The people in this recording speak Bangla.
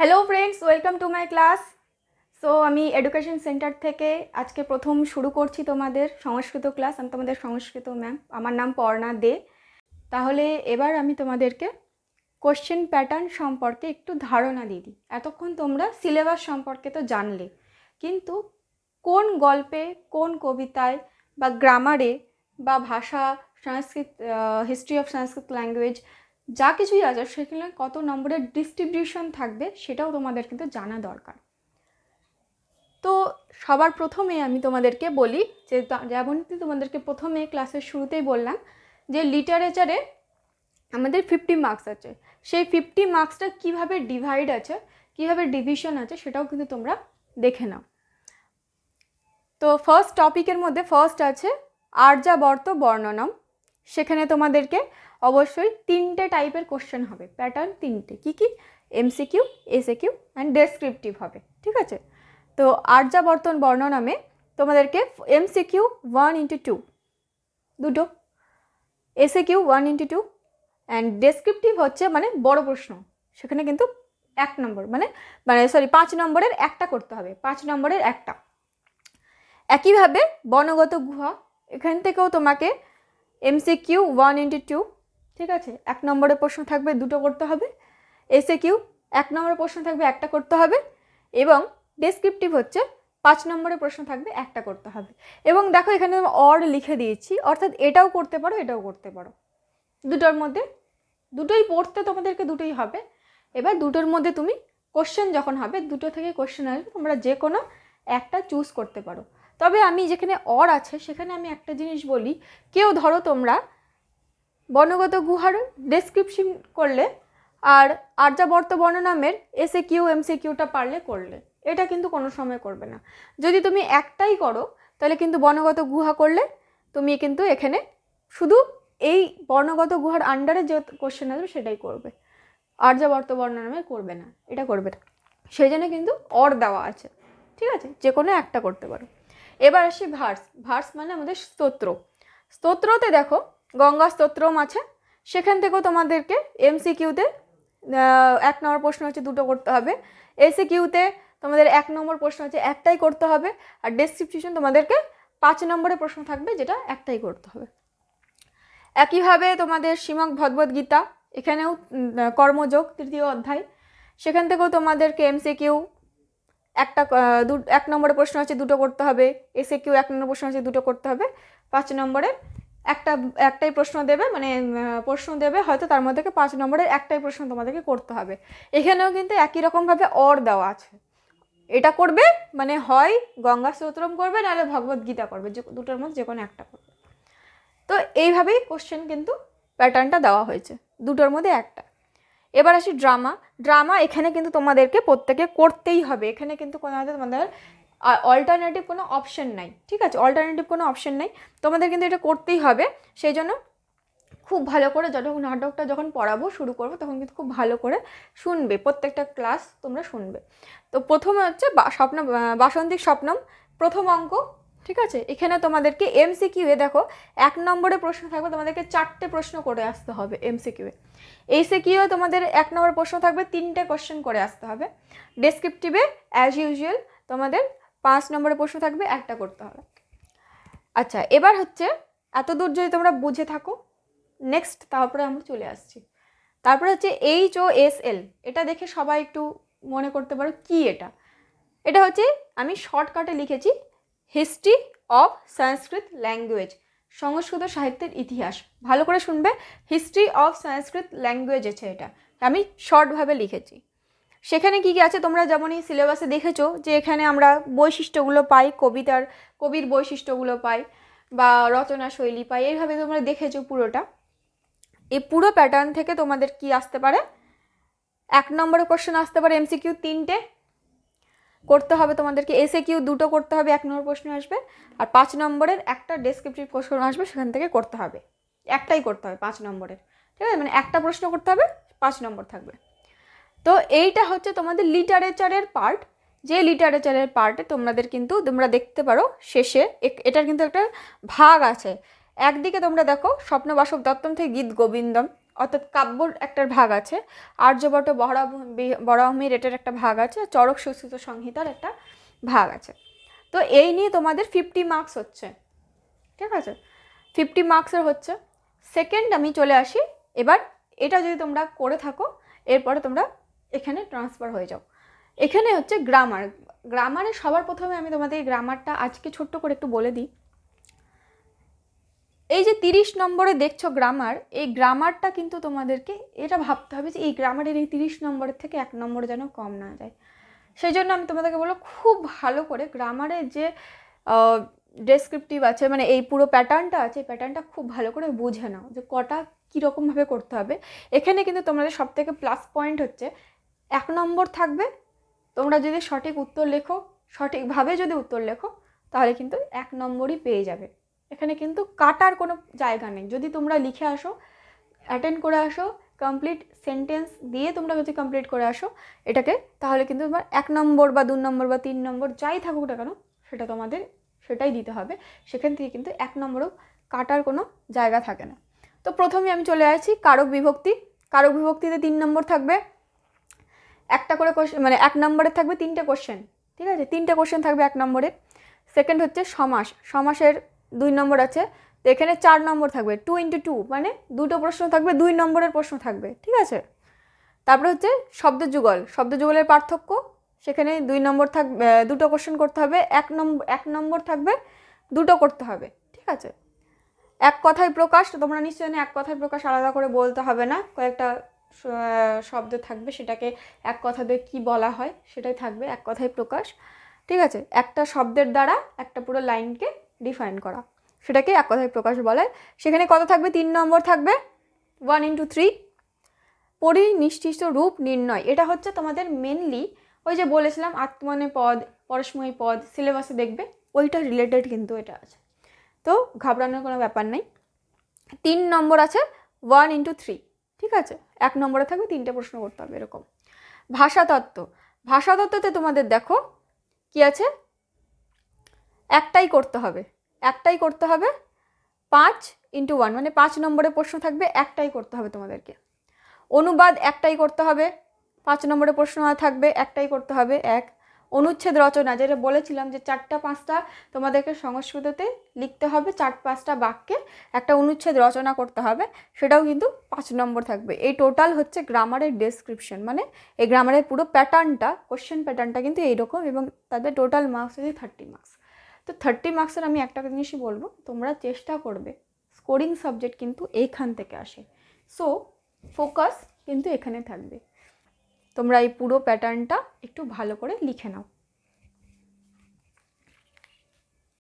Hello friends welcome to my class so আমি এডুকেশন সেন্টার থেকে আজকে প্রথম শুরু করছি তোমাদের সংস্কৃত ক্লাস আমি তোমাদের সংস্কৃত ম্যাম আমার নাম পর্ণা দে। তাহলে এবার আমি তোমাদেরকে কোশ্চেন প্যাটার্ন সম্পর্কে একটু ধারণা দিয়ে দিই। এতক্ষণ তোমরা সিলেবাস সম্পর্কে তো জানলে। কিন্তু কোন গল্পে, কোন কবিতায় বা গ্রামারে বা ভাষা, Sanskrit history of Sanskrit language যা কিছুই আছে, সেখানে কত নম্বরের ডিস্ট্রিবিউশন থাকবে সেটাও তোমাদের কিন্তু জানা দরকার। তো সবার প্রথমে আমি তোমাদেরকে বলি যে যেমনটি তোমাদেরকে প্রথমে ক্লাসের শুরুতেই বললাম যে লিটারেচারে আমাদের ফিফটি মার্কস আছে। সেই ফিফটি মার্কসটা কীভাবে ডিভাইড আছে, কীভাবে ডিভিশন আছে সেটাও কিন্তু তোমরা দেখে নাও। তো ফার্স্ট টপিকের মধ্যে ফার্স্ট আছে আর্যাবর্ত বর্ণনম। সেখানে তোমাদেরকে অবশ্যই তিনটে টাইপের কোশ্চেন হবে। প্যাটার্ন তিনটে। কী কী? এমসিকিউ এসএকিউ অ্যান্ড ডেসক্রিপটিভ হবে। ঠিক আছে? তো আর্যাবর্তন বর্ণনামে তোমাদেরকে এমসিকিউ ওয়ান ইন্টু টু দুটো। SAQ one into two and descriptive হচ্ছে মানে বড় প্রশ্ন। সেখানে কিন্তু এক নম্বর মানে মানে সরি পাঁচ নম্বরের একটা করতে হবে। পাঁচ নম্বরের একটা। একইভাবে বনগত গুহা, এখান থেকেও তোমাকে এমসিকিউ ওয়ান ইন্টু টু ঠিক আছে? এক নম্বরের প্রশ্ন থাকবে, দুটো করতে হবে। এসে কিউ এক নম্বরের প্রশ্ন থাকবে, একটা করতে হবে। এবং ডেসক্রিপটিভ হচ্ছে, পাঁচ নম্বরের প্রশ্ন থাকবে, একটা করতে হবে। এবং দেখো এখানে অর লিখে দিয়েছি, অর্থাৎ এটাও করতে পারো, এটাও করতে পারো। দুটোর মধ্যে, দুটোই পড়তে তোমাদেরকে দুটোই হবে। এবার দুটোর মধ্যে তুমি কোশ্চেন যখন হবে, দুটো থেকে কোশ্চেন আসবে, তোমরা যে কোনো একটা চুজ করতে পারো। তবে আমি যেখানে অর আছে, সেখানে আমি একটা জিনিস বলি। কেউ ধরো তোমরা বর্ণগত গুহার ডেসক্রিপশন করলে আর আর্যাবর্ত বর্ণনামের এসে কিউ এমসি কিউটা পারলে করলে। এটা কিন্তু কোনো সময় করবে না। যদি তুমি একটাই করো, তাহলে কিন্তু বনগত গুহা করলে তুমি কিন্তু এখানে শুধু এই বর্ণগত গুহার আন্ডারে যে কোশ্চেন আসবে, সেটাই করবে। আর্যাবর্ত বর্ণনামে করবে না, এটা করবে না। সেই জন্য কিন্তু অর দেওয়া আছে। ঠিক আছে? যে কোনো একটা করতে পারো। এবার আসি ভার্স। ভার্স মানে আমাদের স্তোত্র। স্তোত্রতে দেখো গঙ্গা স্তোত্রম আছে। সেখান থেকেও তোমাদেরকে এমসি কিউতে এক নম্বর প্রশ্ন হচ্ছে দুটো করতে হবে। এসি কিউতে তোমাদের এক নম্বর প্রশ্ন হচ্ছে একটাই করতে হবে। আর ডেসক্রিপশন তোমাদেরকে পাঁচ নম্বরের প্রশ্ন থাকবে যেটা একটাই করতে হবে। একইভাবে তোমাদের শ্রীমক ভগবদ গীতা, এখানেও কর্মযোগ, তৃতীয় অধ্যায়। সেখান থেকেও তোমাদেরকে এমসি কিউ একটা দু, এক নম্বরের প্রশ্ন আছে দুটো করতে হবে এসে কিউ এক নম্বর প্রশ্ন আছে দুটো করতে হবে, পাঁচ নম্বরের একটা, একটাই প্রশ্ন দেবে মানে প্রশ্ন দেবে, হয়তো তার মধ্যে পাঁচ নম্বরের একটাই প্রশ্ন তোমাদেরকে করতে হবে। এখানেও কিন্তু একই রকমভাবে অর দেওয়া আছে। এটা করবে মানে হয় গঙ্গা স্তোত্রম করবে, নাহলে ভগবদ গীতা করবে, যে, দুটোর মধ্যে যে কোনো একটা করবে। তো এইভাবেই কোশ্চেন কিন্তু প্যাটার্নটা দেওয়া হয়েছে, দুটোর মধ্যে একটা। এবার আসি ড্রামা। ড্রামা এখানে কিন্তু তোমাদেরকে প্রত্যেকে করতেই হবে। এখানে কিন্তু কোনো তোমাদের অল্টারনেটিভ কোনো অপশন নাই। ঠিক আছে? অল্টারনেটিভ কোনো অপশন নাই। তোমাদের কিন্তু এটা করতেই হবে। সেই জন্য খুব ভালো করে যখন নাটকটা যখন পড়াবো, শুরু করব, তখন কিন্তু খুব ভালো করে শুনবে। প্রত্যেকটা ক্লাস তোমরা শুনবে। তো প্রথমে হচ্ছে স্বপ্ন বাসন্তিক স্বপ্নম, প্রথম অঙ্ক। ঠিক আছে? এখানে তোমাদেরকে এমসিকিউয়ে দেখো, এক নম্বরে প্রশ্ন থাকবে, তোমাদেরকে চারটে প্রশ্ন করে আসতে হবে এমসিকিউয়ে এইসিকিউয়ে তোমাদের এক নম্বর প্রশ্ন থাকবে, তিনটে কোশ্চেন করে আসতে হবে। ডেসক্রিপটিভে অ্যাজ ইউজুয়াল তোমাদের পাঁচ নম্বরে প্রশ্ন থাকবে, একটা করতে হবে। আচ্ছা এবার হচ্ছে, এত দূর যদি তোমরা বুঝে থাকো নেক্সট তারপরে আমরা চলে আসছি। তারপরে হচ্ছে এইচ ও এস এল এটা দেখে সবাই একটু মনে করতে পারো কি এটা? এটা হচ্ছে, আমি শর্টকাটে লিখেছি history of Sanskrit language Sanskrit সাহিত্যের ইতিহাস। ভালো করে শুনবে হিস্ট্রি অফ সংস্কৃত ল্যাঙ্গুয়েজ আছে এটা। আমি শর্টভাবে লিখেছি। সেখানে কী কী আছে? তোমরা যেমনই সিলেবাসে দেখেছ যে এখানে আমরা বৈশিষ্ট্যগুলো পাই, কবিতার, কবির বৈশিষ্ট্যগুলো পাই বা রচনা শৈলী পাই, এইভাবে তোমরা দেখেছ পুরোটা। এই পুরো প্যাটার্ন থেকে তোমাদের কি আসতে পারে? এক নম্বরের কোশ্চেন আসতে পারে এমসিকিউ তিনটে করতে হবে তোমাদেরকে। এসে কিউ দুটো করতে হবে, এক নম্বর প্রশ্ন আসবে, আর পাঁচ নম্বরের একটা ডেসক্রিপটিভ প্রশ্ন আসবে, সেখান থেকে করতে হবে। একটাই করতে হবে পাঁচ নম্বরের। ঠিক আছে? মানে একটা প্রশ্ন করতে হবে, পাঁচ নম্বর থাকবে। তো এইটা হচ্ছে তোমাদের লিটারেচারের পার্ট যে লিটারেচারের পার্টে তোমাদের কিন্তু, তোমরা দেখতে পারো শেষে এটার কিন্তু একটা ভাগ আছে। একদিকে তোমরা দেখো স্বপ্নবাসব দত্তম থেকে গীত গোবিন্দম। অর্থাৎ কাব্যর একটা ভাগ আছে আর্যভট্ট বহরা বরাহমির এটার একটা ভাগ আছে চরক সুস্থিত সংহিতার একটা ভাগ আছে। তো এই নিয়ে তোমাদের ফিফটি মার্কস হচ্ছে। ঠিক আছে? ফিফটি মার্কসের হচ্ছে। সেকেন্ড আমি চলে আসি। এবার এটা যদি তোমরা করে থাকো, এরপরে তোমরা এখানে ট্রান্সফার হয়ে যাও। এখানে হচ্ছে গ্রামার গ্রামারে সবার প্রথমে আমি তোমাদের গ্রামারটা আজকে ছোট্ট করে একটু বলে দিই। এই যে তিরিশ নম্বরে দেখছ গ্রামার এই গ্রামারটা কিন্তু তোমাদেরকে এটা ভাবতে হবে যে এই গ্রামারের এই তিরিশ নম্বরের থেকে এক নম্বরে যেন কম না যায়। সেই জন্য আমি তোমাদেরকে বলব খুব ভালো করে গ্রামারের যে ডেসক্রিপটিভ আছে মানে এই পুরো প্যাটার্নটা আছে প্যাটার্নটা খুব ভালো করে বুঝে নাও যে কটা কীরকমভাবে করতে হবে। এখানে কিন্তু তোমাদের সব থেকে প্লাস পয়েন্ট হচ্ছে এক নম্বর থাকবে, তোমরা যদি সঠিক উত্তর লেখো, সঠিকভাবে যদি উত্তর লেখো, তাহলে কিন্তু এক নম্বরই পেয়ে যাবে। এখানে কিন্তু কাটার কোনো জায়গা নেই। যদি তোমরা লিখে আসো অ্যাটেন্ড করে আসো কমপ্লিট সেন্টেন্স দিয়ে তোমরা যদি কমপ্লিট করে আসো, এটাকে, তাহলে কিন্তু তোমার এক নম্বর বা দু নম্বর বা তিন নম্বর যাই থাকুক না কেন, সেটা তোমাদের সেটাই দিতে হবে। সেখান থেকে কিন্তু এক নম্বরও কাটার কোনো জায়গা থাকে না। তো প্রথমে আমি চলে আসছি কারক বিভক্তি। কারক বিভক্তিতে তিন নম্বর থাকবে। একটা করে কোশ্চেন মানে এক নম্বরে থাকবে তিনটে কোশ্চেন ঠিক আছে? তিনটে কোশ্চেন থাকবে এক নম্বরে। সেকেন্ড হচ্ছে সমাস। সমাসের দুই নম্বর আছে, তো এখানে চার নম্বর থাকবে টু ইন্টু টু মানে দুটো প্রশ্ন থাকবে, দুই নম্বরের প্রশ্ন থাকবে, ঠিক আছে? তারপরে হচ্ছে শব্দ যুগল, শব্দ যুগলের পার্থক্য, সেখানে দুই নম্বর থাকবে দুটো কোশ্চেন করতে হবে, এক নম্বর এক নম্বর থাকবে, দুটো করতে হবে, ঠিক আছে? এক কথায় প্রকাশ তোমরা নিশ্চয়ই এক কথায় প্রকাশ আলাদা করে বলতে হবে না, কয়েকটা শব্দ থাকবে, সেটাকে এক কথা দিয়ে কী বলা হয়, সেটাই থাকবে, এক কথায় প্রকাশ, ঠিক আছে? একটা শব্দের দ্বারা একটা পুরো লাইনকে ডিফাইন করা। সেটাকে এক কথায় প্রকাশ বলে। সেখানে কত থাকবে? তিন নম্বর থাকবে। ওয়ান ইন্টু থ্রি পরিনিষ্ঠিত রূপ নির্ণয়। এটা হচ্ছে তোমাদের মেনলি ওই যে বলেছিলাম, আত্মনে পদ পরস্ময়ী পদ সিলেবাসে দেখবে, ওইটা রিলেটেড কিন্তু এটা আছে। তো ঘাবড়ানোর কোনো ব্যাপার নেই। তিন নম্বর আছে ওয়ান ইন্টু থ্রি ঠিক আছে? এক নম্বরে থাকবে, তিনটে প্রশ্ন করতে হবে এরকম। ভাষাতত্ত্ব। ভাষাতত্ত্বতে তোমাদের দেখো, কি আছে? একটাই করতে হবে, একটাই করতে হবে পাঁচ ইন্টু ওয়ান মানে পাঁচ নম্বরের প্রশ্ন থাকবে, একটাই করতে হবে তোমাদেরকে। অনুবাদ একটাই করতে হবে, পাঁচ নম্বরের প্রশ্ন থাকবে, একটাই করতে হবে, এক। অনুচ্ছেদ রচনা, যেটা বলেছিলাম যে চারটা পাঁচটা তোমাদেরকে সংস্কৃততে লিখতে হবে, চার পাঁচটা বাক্যে একটা অনুচ্ছেদ রচনা করতে হবে, সেটাও কিন্তু পাঁচ নম্বর থাকবে। এই টোটাল হচ্ছে গ্রামারের ডেসক্রিপশন মানে এই গ্রামারের পুরো প্যাটার্নটা কোশ্চেন প্যাটার্নটা কিন্তু এইরকম এবং তাদের টোটাল মার্কস হচ্ছে থার্টি মার্কস তো থার্টি মার্কসের আমি একটা জিনিসই বলব, তোমরা চেষ্টা করবে স্কোরিং সাবজেক্ট কিন্তু এইখান থেকে আসে। সো ফোকাস কিন্তু এখানে থাকবে। তোমরা এই পুরো প্যাটার্নটা একটু ভালো করে লিখে নাও।